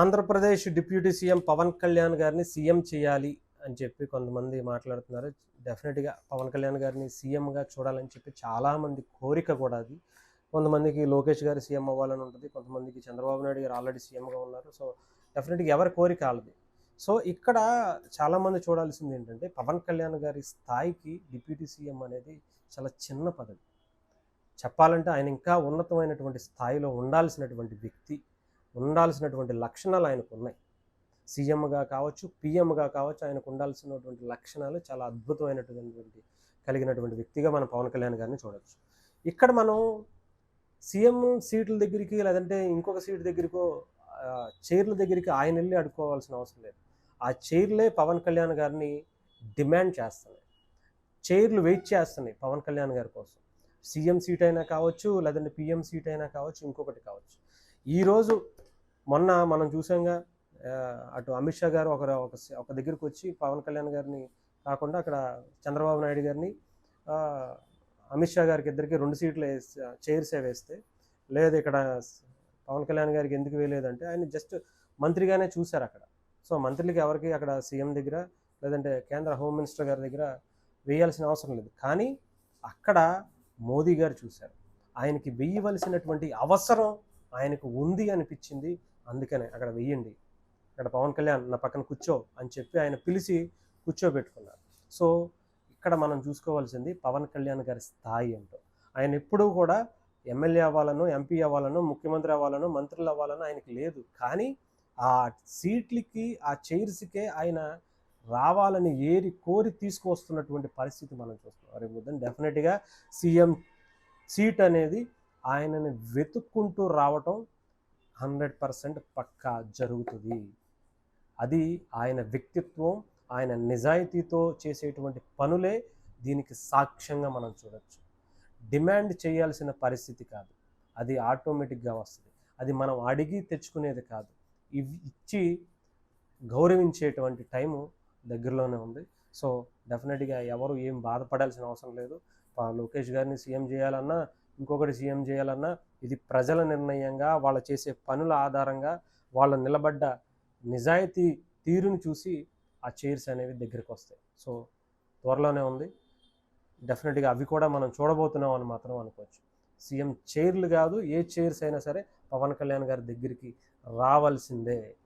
Andhra Pradesh deputy CM Pawan Kalyan గారిని CM చేయాలి అని చెప్పి కొంతమంది మాట్లాడుతున్నారు. డెఫినెట్గా పవన్ కళ్యాణ్ గారిని సీఎంగా చూడాలని చెప్పి చాలామంది కోరిక కూడా అది. కొంతమందికి లోకేష్ గారు సీఎం అవ్వాలని ఉంటుంది కొంతమందికి చంద్రబాబు నాయుడు గారు ఆల్రెడీ సీఎంగా ఉన్నారు. సో డెఫినెట్గా ఎవరి కోరిక వాళ్ళది. సో ఇక్కడ చాలామంది చూడాల్సింది ఏంటంటే పవన్ కళ్యాణ్ గారి స్థాయికి డిప్యూటీ సీఎం అనేది చాలా చిన్న పదవి. చెప్పాలంటే ఆయన ఇంకా ఉన్నతమైనటువంటి స్థాయిలో ఉండాల్సినటువంటి వ్యక్తి ఉండాల్సినటువంటి లక్షణాలు ఆయనకు ఉన్నాయి. సీఎంగా కావచ్చు పిఎంగా కావచ్చు ఆయనకు ఉండాల్సినటువంటి లక్షణాలు చాలా అద్భుతమైనటువంటి కలిగినటువంటి వ్యక్తిగా మనం పవన్ కళ్యాణ్ గారిని చూడవచ్చు ఇక్కడ మనం సీఎం సీట్ల దగ్గరికి లేదంటే ఇంకొక సీట్ దగ్గరికో చైర్ల దగ్గరికి ఆయన వెళ్ళి అడుక్కోవాల్సిన అవసరం లేదు. ఆ చైర్లే పవన్ కళ్యాణ్ గారిని డిమాండ్ చేస్తున్నాయి. చైర్లు వెయిట్ చేస్తున్నాయి పవన్ కళ్యాణ్ గారి కోసం. సీఎం సీట్ అయినా కావచ్చు లేదంటే పిఎం సీట్ అయినా కావచ్చు ఇంకొకటి కావచ్చు. ఈరోజు మొన్న మనం చూసాంగా అటు అమిత్ షా గారు ఒక ఒక ఒక దగ్గరికి వచ్చి పవన్ కళ్యాణ్ గారిని కాకుండా అక్కడ చంద్రబాబు నాయుడు గారిని అమిత్ షా గారికి ఇద్దరికి రెండు సీట్లు వేసి వేస్తే లేదు ఇక్కడ పవన్ కళ్యాణ్ గారికి ఎందుకు వేయలేదంటే ఆయన జస్ట్ మంత్రిగానే చూశారు అక్కడ. సో మంత్రులకి ఎవరికి అక్కడ సీఎం దగ్గర లేదంటే కేంద్ర హోమ్ మినిస్టర్ గారి దగ్గర వేయాల్సిన అవసరం లేదు. కానీ అక్కడ మోదీ గారు చూశారు. ఆయనకి వేయవలసినటువంటి అవసరం ఆయనకు ఉంది అనిపించింది. అందుకనే అక్కడ వెయ్యండి. అక్కడ పవన్ కళ్యాణ్ నా పక్కన కూర్చో అని చెప్పి ఆయన పిలిచి కూర్చోబెట్టుకున్నారు. సో ఇక్కడ మనం చూసుకోవాల్సింది పవన్ కళ్యాణ్ గారి స్థాయి ఏంటో. ఆయన ఎప్పుడూ కూడా ఎమ్మెల్యే అవ్వాలను ఎంపీ అవ్వాలను ముఖ్యమంత్రి అవ్వాలను మంత్రులు అవ్వాలను ఆయనకి లేదు. కానీ ఆ సీట్లకి ఆ చైర్స్కే ఆయన రావాలని ఏరి కోరి తీసుకువస్తున్నటువంటి పరిస్థితి మనం చూస్తున్నాం. రేపు పొద్దున్న డెఫినెట్గా సీఎం సీట్ అనేది ఆయనని వెతుక్కుంటూ రావటం హండ్రెడ్ పర్సెంట్ పక్కా జరుగుతుంది. అది ఆయన వ్యక్తిత్వం ఆయన నిజాయితీతో చేసేటువంటి పనులే దీనికి సాక్ష్యంగా మనం చూడొచ్చు. డిమాండ్ చేయాల్సిన పరిస్థితి కాదు. అది ఆటోమేటిక్గా వస్తుంది. అది మనం అడిగి తెచ్చుకునేది కాదు. ఇవి ఇచ్చి గౌరవించేటువంటి టైము దగ్గరలోనే ఉంది. సో డెఫినెట్గా ఎవరు ఏం బాధపడాల్సిన అవసరం లేదు. పా- లోకేష్ గారిని సీఎం చేయాలన్నా ఇంకొకటి సీఎం చేయాలన్నా ఇది ప్రజల నిర్ణయంగా వాళ్ళు చేసే పనుల ఆధారంగా వాళ్ళు నిలబడ్డ నిజాయితీ తీరును చూసి ఆ చైర్స్ అనేవి దగ్గరికి వస్తాయి. సో త్వరలోనే ఉంది. డెఫినెట్గా అవి కూడా మనం చూడబోతున్నాం అని మాత్రం అనుకోవచ్చు. సీఎం చైర్లు కాదు ఏ చైర్స్ అయినా సరే పవన్ కళ్యాణ్ గారి దగ్గరికి రావాల్సిందే.